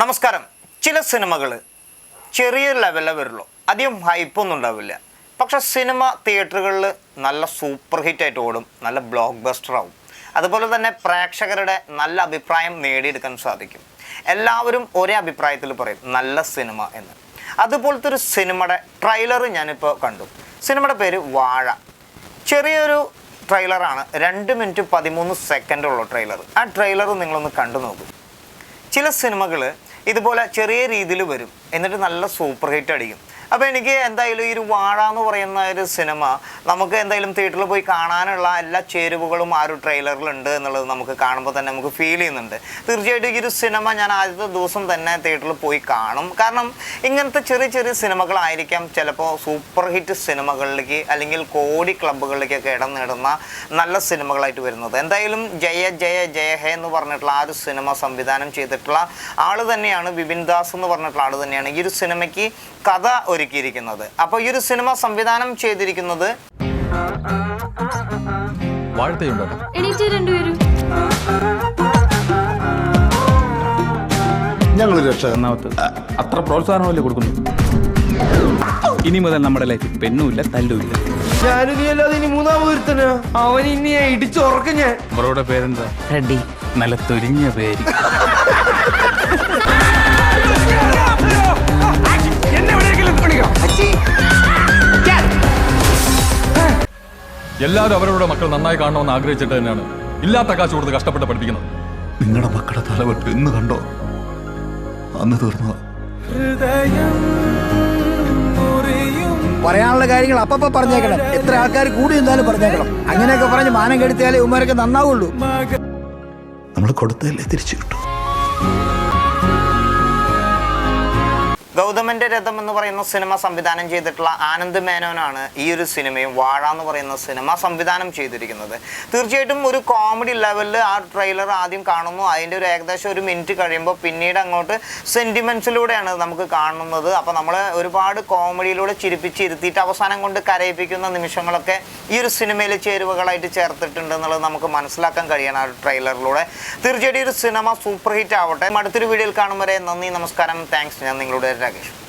നമസ്കാരം. ചില സിനിമകൾ ചെറിയ ലെവലിലേ വരുള്ളൂ. അധികം ഹൈപ്പൊന്നും ഉണ്ടാവില്ല. പക്ഷേ സിനിമ തിയേറ്ററുകളിൽ നല്ല സൂപ്പർ ഹിറ്റായിട്ട് ഓടും. നല്ല ബ്ലോക്ക് ബസ്റ്റർ ആവും. അതുപോലെ തന്നെ പ്രേക്ഷകരുടെ നല്ല അഭിപ്രായം നേടിയെടുക്കാൻ സാധിക്കും. എല്ലാവരും ഒരേ അഭിപ്രായത്തിൽ പറയും നല്ല സിനിമ എന്ന്. അതുപോലത്തെ ഒരു സിനിമയുടെ ട്രെയിലർ ഞാനിപ്പോൾ കണ്ടു. സിനിമയുടെ പേര് വാഴ. ചെറിയൊരു ട്രെയിലറാണ് രണ്ട് മിനിറ്റ് പതിമൂന്ന് സെക്കൻഡുള്ള ട്രെയിലർ ആ ട്രെയിലർ നിങ്ങളൊന്ന് കണ്ടു നോക്കൂ ചില സിനിമകൾ ഇതുപോലെ ചെറിയ രീതിയിൽ വരും. എന്നിട്ട് നല്ല സൂപ്പർ ഹിറ്റ് അടിക്കും. അപ്പോൾ എനിക്ക് എന്തായാലും ഈ ഒരു വാഴ എന്ന് പറയുന്ന ഒരു സിനിമ നമുക്ക് എന്തായാലും തിയേറ്ററിൽ പോയി കാണാനുള്ള എല്ലാ ചേരുവകളും ആ ഒരു ട്രെയിലറിൽ ഉണ്ട് എന്നുള്ളത് നമുക്ക് കാണുമ്പോൾ തന്നെ നമുക്ക് ഫീൽ ചെയ്യുന്നുണ്ട്. തീർച്ചയായിട്ടും ഈ ഒരു സിനിമ ഞാൻ ആദ്യത്തെ ദിവസം തന്നെ തിയേറ്ററിൽ പോയി കാണും. കാരണം ഇങ്ങനത്തെ ചെറിയ ചെറിയ സിനിമകളായിരിക്കാം ചിലപ്പോൾ സൂപ്പർ ഹിറ്റ് സിനിമകളിലേക്ക് അല്ലെങ്കിൽ കോടി ക്ലബ്ബുകളിലേക്കൊക്കെ ഇടം നേടുന്ന നല്ല സിനിമകളായിട്ട് വരുന്നത്. എന്തായാലും ജയ ജയ ജയ ഹേ എന്ന് പറഞ്ഞിട്ടുള്ള ആ ഒരു സിനിമ സംവിധാനം ചെയ്തിട്ടുള്ള ആൾ തന്നെയാണ് വിപിൻ ദാസ് എന്ന് പറഞ്ഞിട്ടുള്ള ആൾ തന്നെയാണ്. ഈ ഒരു സിനിമയ്ക്ക് കഥ ഒരുക്കിയിരിക്കുന്നത്. അപ്പോൾ ഈ ഒരു സിനിമ സംവിധാനം ചെയ്തിരിക്കുന്നത് ഞങ്ങൾ അത്ര പ്രോത്സാഹനമല്ലേ കൊടുക്കുന്നു? ഇനി മുതൽ നമ്മുടെ ലൈഫിൽ പെണ്ണുമില്ല തല്ലുമില്ല. നീ ഇനി മൂന്നാമത് അവൻ ഇനി ഇടിച്ചുറക്കം ഞാൻ. അവരുടെ പേരെന്താ? റെഡി. നല്ല തുരിഞ്ഞ പേര്. എല്ലാവരും അവരവരുടെ മക്കൾ നന്നായി കാണണമെന്ന് ആഗ്രഹിച്ചിട്ട് തന്നെയാണ്. ഇല്ലാത്ത കാശ് കൊടുത്ത് കഷ്ടപ്പെട്ട് പഠിപ്പിക്കുന്നത്. നിങ്ങളുടെ മക്കളുടെ തലവെട്ട് എന്ന് കണ്ടോ? അന്ന് തീർന്നു പറയാനുള്ള കാര്യങ്ങൾ അപ്പപ്പ പറഞ്ഞേക്കണം. എത്ര ആൾക്കാർ കൂടി നിന്നാലും പറഞ്ഞേക്കണം. അങ്ങനെയൊക്കെ പറഞ്ഞ് മാനം കെടുത്തിയാലേ ഉമ്മാരൊക്കെ നന്നാവുള്ളൂ. നമ്മൾ കൊടുത്തല്ലേ തിരിച്ചു കിട്ടും. ഗൗതമന്റെ രഥം എന്ന് പറയുന്ന സിനിമ സംവിധാനം ചെയ്തിട്ടുള്ള ആനന്ദ് മേനോനാണ് ഈ ഒരു സിനിമയും വാഴ എന്ന് പറയുന്ന സിനിമ സംവിധാനം ചെയ്തിരിക്കുന്നത്. തീർച്ചയായിട്ടും ഒരു കോമഡി ലെവലിൽ ആ ട്രെയിലർ ആദ്യം കാണുന്നു. അതിന്റെ ഒരു ഏകദേശം ഒരു മിനിറ്റ് കഴിയുമ്പോൾ പിന്നീട് അങ്ങോട്ട് സെന്റിമെൻസിലൂടെയാണ് നമുക്ക് കാണുന്നത്. അപ്പോൾ നമ്മൾ ഒരുപാട് കോമഡിയിലൂടെ ചിരിപ്പിച്ചിരുത്തിയിട്ട് അവസാനം കൊണ്ട് കരയിപ്പിക്കുന്ന നിമിഷങ്ങളൊക്കെ ഈ ഒരു സിനിമയിൽ ചേരുവകളായിട്ട് ചേർത്തിട്ടുണ്ട് എന്നുള്ളത് നമുക്ക് മനസ്സിലാക്കാൻ കഴിയണം ആ ട്രെയിലറിലൂടെ തീർച്ചയായിട്ടും ഈ ഒരു സിനിമ സൂപ്പർ ഹിറ്റ് ആവട്ടെ. അടുത്തൊരു വീഡിയോയിൽ കാണും വരെ നന്ദി നമസ്കാരം. താങ്ക്സ് ഞാൻ നിങ്ങളുടെ aquello.